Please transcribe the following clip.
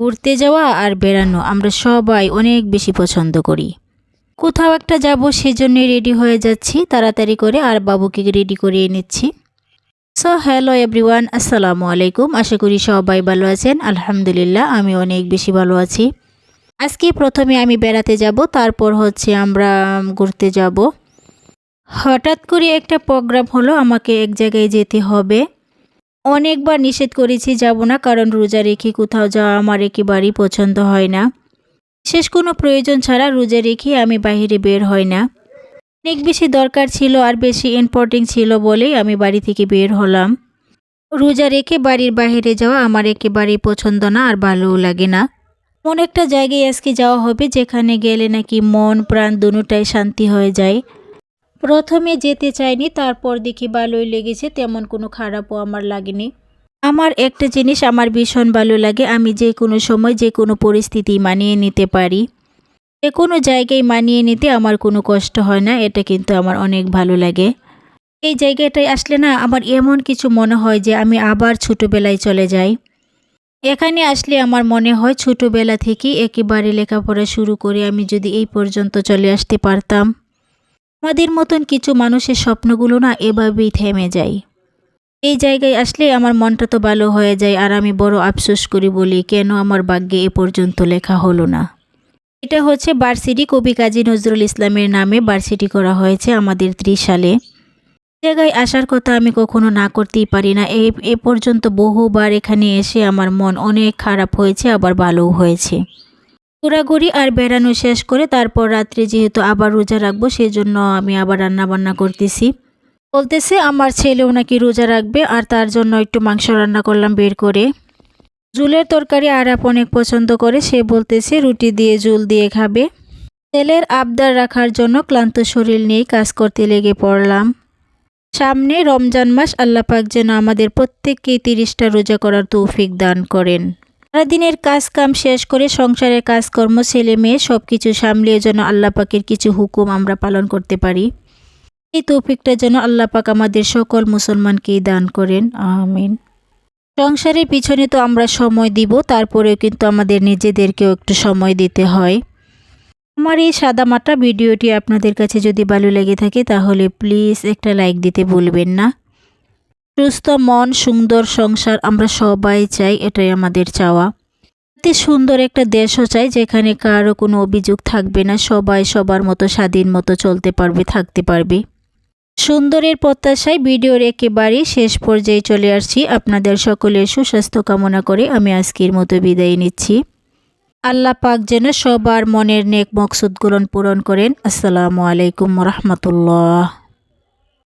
ঘুরতে যাওয়া আর বেড়ানো আমরা সবাই অনেক বেশি পছন্দ করি। কোথাও একটা যাব সেজন্য রেডি হয়ে যাচ্ছি, তাড়াতাড়ি করে আর বাবুকে রেডি করিয়ে নিচ্ছি সো হ্যালো এভরিওয়ান আসসালামু আলাইকুম। আশা করি সবাই ভালো আছেন। আলহামদুলিল্লাহ, আমি অনেক বেশি ভালো আছি। আজকে প্রথমে আমি বেড়াতে যাব, তারপর হচ্ছে আমরা ঘুরতে যাব। হঠাৎ করে একটা প্রোগ্রাম হলো, আমাকে এক জায়গায় যেতে হবে। অনেকবার নিষেধ করেছি, যাব না কারণ রোজা রেখে কোথাও যাওয়া আমার একেবারেই পছন্দ হয় না। শেষ কোনো প্রয়োজন ছাড়া রোজা রেখে আমি বাইরে বের হয় না। অনেক বেশি দরকার ছিল আর বেশি ইম্পর্টেন্ট ছিল বলেই আমি বাড়ি থেকে বের হলাম। রোজা রেখে বাড়ির বাইরে যাওয়া আমার একেবারেই পছন্দ না আর ভালোও লাগে না। এমন একটা জায়গায় আজকে যাওয়া হবে যেখানে গেলে নাকি মন প্রাণ দুটাই শান্তি হয়ে যায়। প্রথমে যেতে চাইনি, তারপর দেখি ভালোই লেগেছে, তেমন কোনো খারাপও আমার লাগেনি। আমার একটা জিনিস আমার ভীষণ ভালো লাগে, আমি যে কোনো সময় যে কোনো পরিস্থিতি মানিয়ে নিতে পারি। যে কোনো জায়গায় মানিয়ে নিতে আমার কোনো কষ্ট হয় না, এটা কিন্তু আমার অনেক ভালো লাগে। এই জায়গাটায় আসলে না, আমার এমন কিছু মনে হয় যে আমি আবার ছোটোবেলায় চলে যাই। এখানে আসলে আমার মনে হয় ছোটোবেলা থেকেই একেবারে লেখাপড়া শুরু করে আমি যদি এই পর্যন্ত চলে আসতে পারতাম। আমাদের মতন কিছু মানুষের স্বপ্নগুলো না এভাবেই থেমে যায়। এই জায়গায় আসলে আমার মনটা তো ভালো হয়ে যায় আর আমি বড় আফসোস করি বলি, কেন আমার ভাগ্যে এ পর্যন্ত লেখা হলো না? এটা হচ্ছে বার্সিটি কবি কাজী নজরুল ইসলামের নামে বার্সিটি করা হয়েছে আমাদের ত্রিশ সালে। জায়গায় আসার কথা আমি কখনো না করতেই পারি না। এই এ পর্যন্ত বহুবার এখানে এসে আমার মন অনেক খারাপ হয়েছে, আবার ভালোও হয়েছে। ঘোরাঘুরি আর বেড়ানো শেষ করে তারপর রাত্রে যেহেতু আবার রোজা রাখব সেই জন্য আমি আবার রান্না বান্না করতেছি। বলতেছে, আমার ছেলেও নাকি রোজা রাখবে আর তার জন্য একটু মাংস রান্না করলাম বের করে। জুলের তরকারি আরাপ অনেক পছন্দ করে, সে বলতেছে, রুটি দিয়ে জুল দিয়ে খাবে। তেলের আবদার রাখার জন্য ক্লান্ত শরীর নিয়ে কাজ করতে লেগে পড়লাম। সামনে রমজান মাস আল্লাপাক যেন আমাদের প্রত্যেককেই তিরিশটা রোজা করার তৌফিক দান করেন। সারাদিনের কাজ কাম শেষ করে সংসারের কাজকর্ম, ছেলে মেয়ে সব কিছু সামলিয়ে যেন আল্লাপাকের কিছু হুকুম আমরা পালন করতে পারি। এই তৌফিকটা যেন আল্লাপাক আমাদের সকল মুসলমানকেই দান করেন। আমিন। সংসারের পিছনে তো আমরা সময় দিব, তারপরেও কিন্তু আমাদের নিজেদেরকেও একটু সময় দিতে হয়। আমার এই সাদামাটা ভিডিওটি আপনাদের কাছে যদি ভালো লেগে থাকে, তাহলে প্লিজ একটা লাইক দিতে ভুলবেন না। সুস্থ, মন, সুন্দর সংসার আমরা সবাই চাই, এটাই আমাদের চাওয়া। এতে সুন্দর একটা দেশও চাই, যেখানে কারও কোনো অভিযোগ থাকবে না, সবাই সবার মতো স্বাধীন মতো চলতে পারবে, থাকতে পারবে। সুন্দরের প্রত্যাশায় ভিডিওর একেবারেই শেষ পর্যায়ে চলে আসছি। আপনাদের সকলের সুস্বাস্থ্য কামনা করে আমি আজকের মতো বিদায় নিচ্ছি। আল্লাহ পাক যেন সবার মনের নেক মকসুদগুলো পূরণ করেন। আসসালামু আলাইকুম রহমতুল্লাহ।